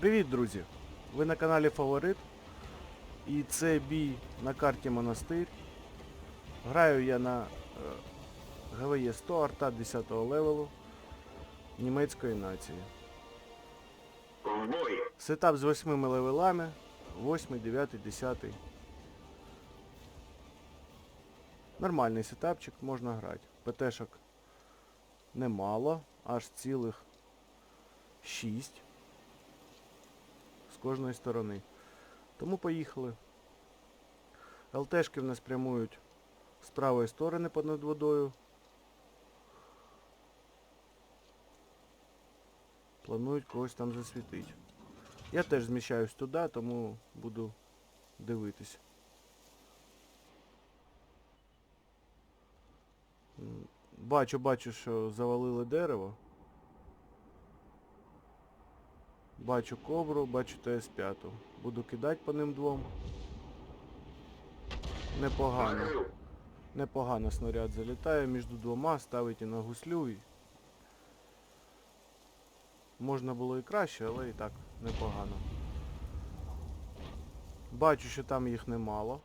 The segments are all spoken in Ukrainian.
Привіт, друзі! Ви на каналі Фаворит. І це бій на карті Монастир. Граю я на е, ГВЕ 100 арта 10 левелу німецької нації. Бой! Сетап з 8 левелами. 8, 9, 10. Нормальний сетапчик, можна грати. ПТшок немало, аж цілих 6 з кожної сторони. Тому поїхали. ЛТшки в нас прямують з правої сторони понад водою. Планують когось там засвітити. Я теж зміщаюсь туди, тому буду дивитись. Бачу, бачу, що завалили дерево. Бачу кобру, бачу ТС-5. Буду кидати по ним двом. Непогано. Непогано снаряд залітає між двома, ставить і на гуслю. Можна було і краще, але і так непогано. Бачу, що там їх немало.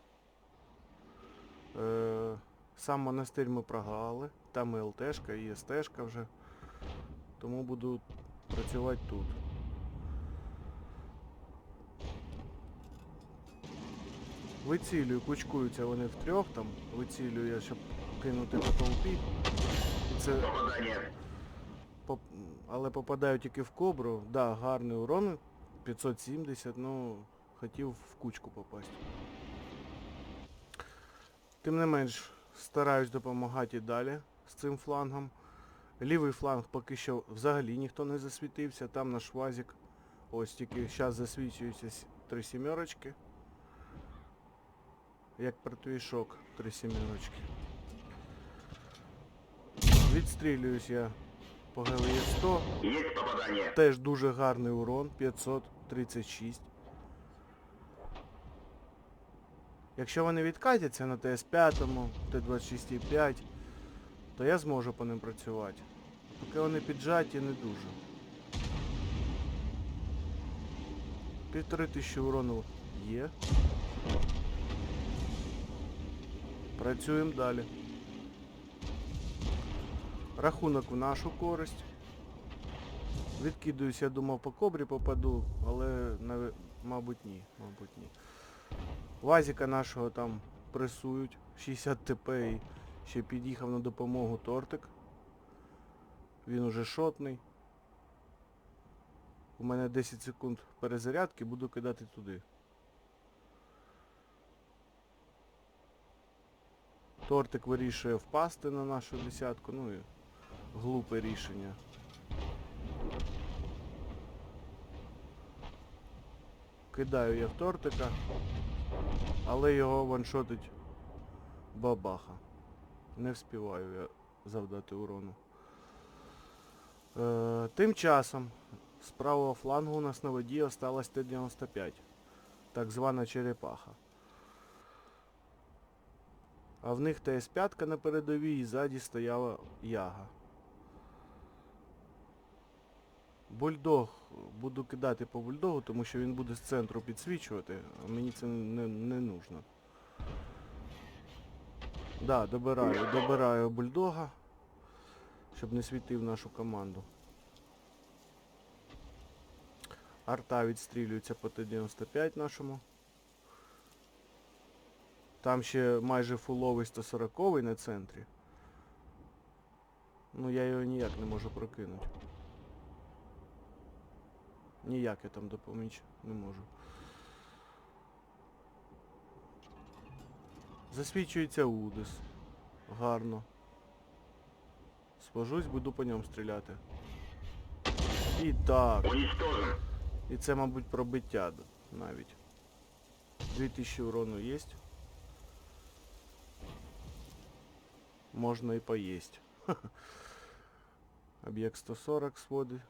Е, сам монастир ми програли. Там і ЛТшка, і СТшка вже. Тому буду працювати тут. Вицілюю, кучкуються вони втрьох там. Вицілюю я, щоб кинути по толпі. І це! Поп... Але попадаю тільки в кобру. Да, гарний урон. 570, ну хотів в кучку попасти. Тим не менш, стараюсь допомагати і далі з цим флангом. Лівий фланг поки що взагалі ніхто не засвітився. Там наш вазик. Ось тільки зараз засвічуються три сімерочки. Як противішок, три сімерочки. Відстрілююсь я по ГВЄ 100. Есть попадание! Теж дуже гарний урон, 536. Якщо вони відкатяться на ТС-5, Т-26,5, то я зможу по ним працювати. Поки вони піджаті, не дуже. Півтори тисячі урону є. Працюємо далі. Рахунок в нашу користь. Відкидуюсь, я думав по кобрі попаду, але мабуть ні, мабуть ні. Вазіка нашого там пресують, 60 ТП і ще під'їхав на допомогу тортик. Він уже шотний. У мене 10 секунд перезарядки, буду кидати туди. Тортик вирішує впасти на нашу десятку, ну і глупе рішення. Кидаю я в тортика, але його ваншотить бабаха. Не вспіваю я завдати урону. Е, тим часом з правого флангу у нас на воді осталась Т-95. Так звана черепаха. А в них ТС-5 на передовій і ззаді стояла яга. Бульдог. Буду кидати по бульдогу, тому що він буде з центру підсвічувати, а мені це не, не нужно. Да, добираю, добираю бульдога, щоб не світив нашу команду. Арта відстрілюється по Т-95 нашому. Там ще майже фуловий 140 на центрі. Ну я його ніяк не можу прокинути. Ніяк я там допоміч не можу. Засвічується Удис. Гарно. Спожусь, буду по ньому стріляти. І так. І це, мабуть, пробиття навіть. 2000 урону є. Можна і поїсть. Об'єкт 140 своди.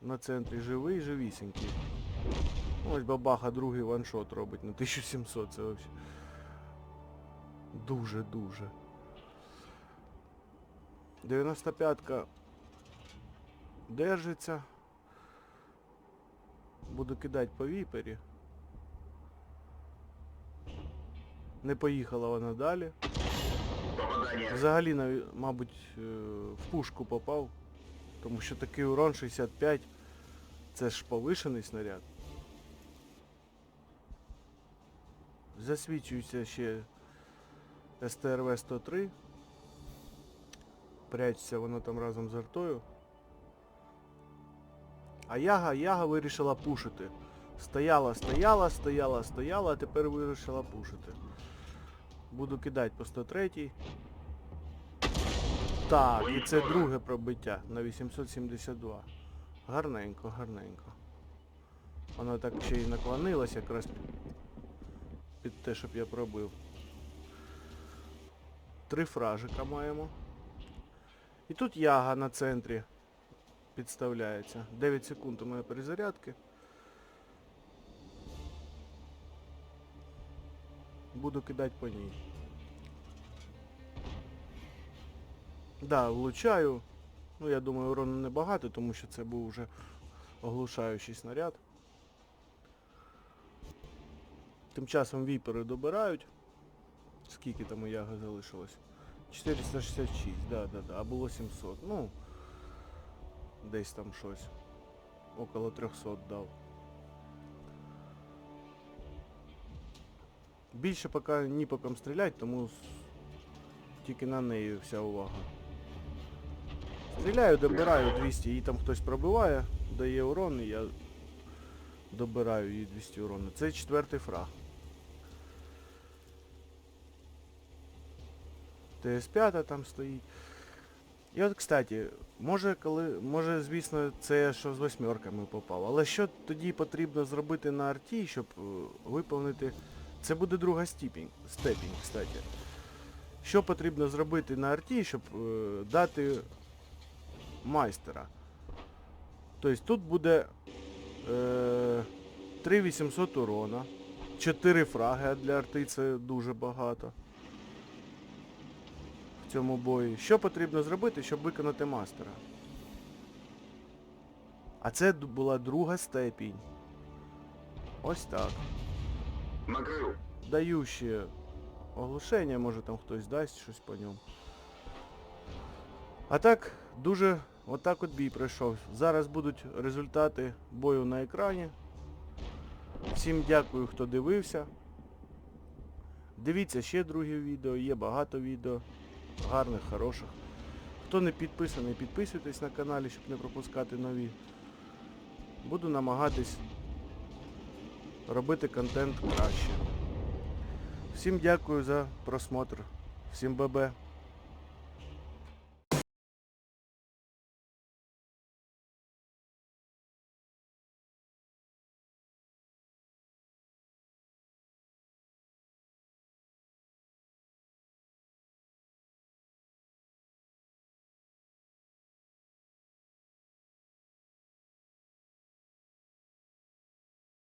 На центрі живий, живісінький. Ось бабаха другий ваншот робить на 1700, це взагалі. Дуже-дуже. 95-ка держиться. Буду кидати по віпері. Не поїхала вона далі. Попадание. Взагалі, мабуть, е, в пушку попав. Тому що такий урон 65. Це ж повишений снаряд. Засвічується ще СТРВ-103. Прячеться воно там разом з артою. А Яга, Яга вирішила пушити. Стояла, стояла, стояла, стояла, а тепер вирішила пушити. Буду кидати по 103. Так, і це друге пробиття на 872. Гарненько, гарненько. Воно так ще й наклонилось якраз під, те, щоб я пробив. Три фражика маємо. І тут яга на центрі підставляється. 9 секунд у мене перезарядки. Буду кидати по ній. Да, влучаю. Ну, я думаю, урону небагато, тому що це був вже оглушаючий снаряд. Тим часом віпери добирають. Скільки там у яга залишилось? 466, да, да, да. А було 700. Ну, десь там щось. Около 300 дав. Більше поки ні по ком стрілять, тому тільки на неї вся увага. Стріляю, добираю 200, її там хтось пробиває, дає урон, і я добираю її 200 урону. Це четвертий фраг. ТС-5 там стоїть. І от, кстати, може, коли, може, звісно, це що з восьмерками попав. Але що тоді потрібно зробити на арті, щоб е, виповнити. Це буде друга степінь, степінь, кстати. Що потрібно зробити на арті, щоб е, дати майстера? Тобто тут буде е, 3800 урона, 4 фраги, для арти це дуже багато в цьому бої. Що потрібно зробити, щоб виконати мастера? А це була друга степінь. Ось так. Накрыл. Даю ще оглушення, може там хтось дасть щось по ньому. А так, дуже отак от бій пройшов. Зараз будуть результати бою на екрані. Всім дякую, хто дивився. Дивіться ще другі відео, є багато відео. Гарних, хороших. Хто не підписаний, підписуйтесь на каналі, щоб не пропускати нові. Буду намагатись робити контент краще. Всім дякую за просмотр. Всім бабе.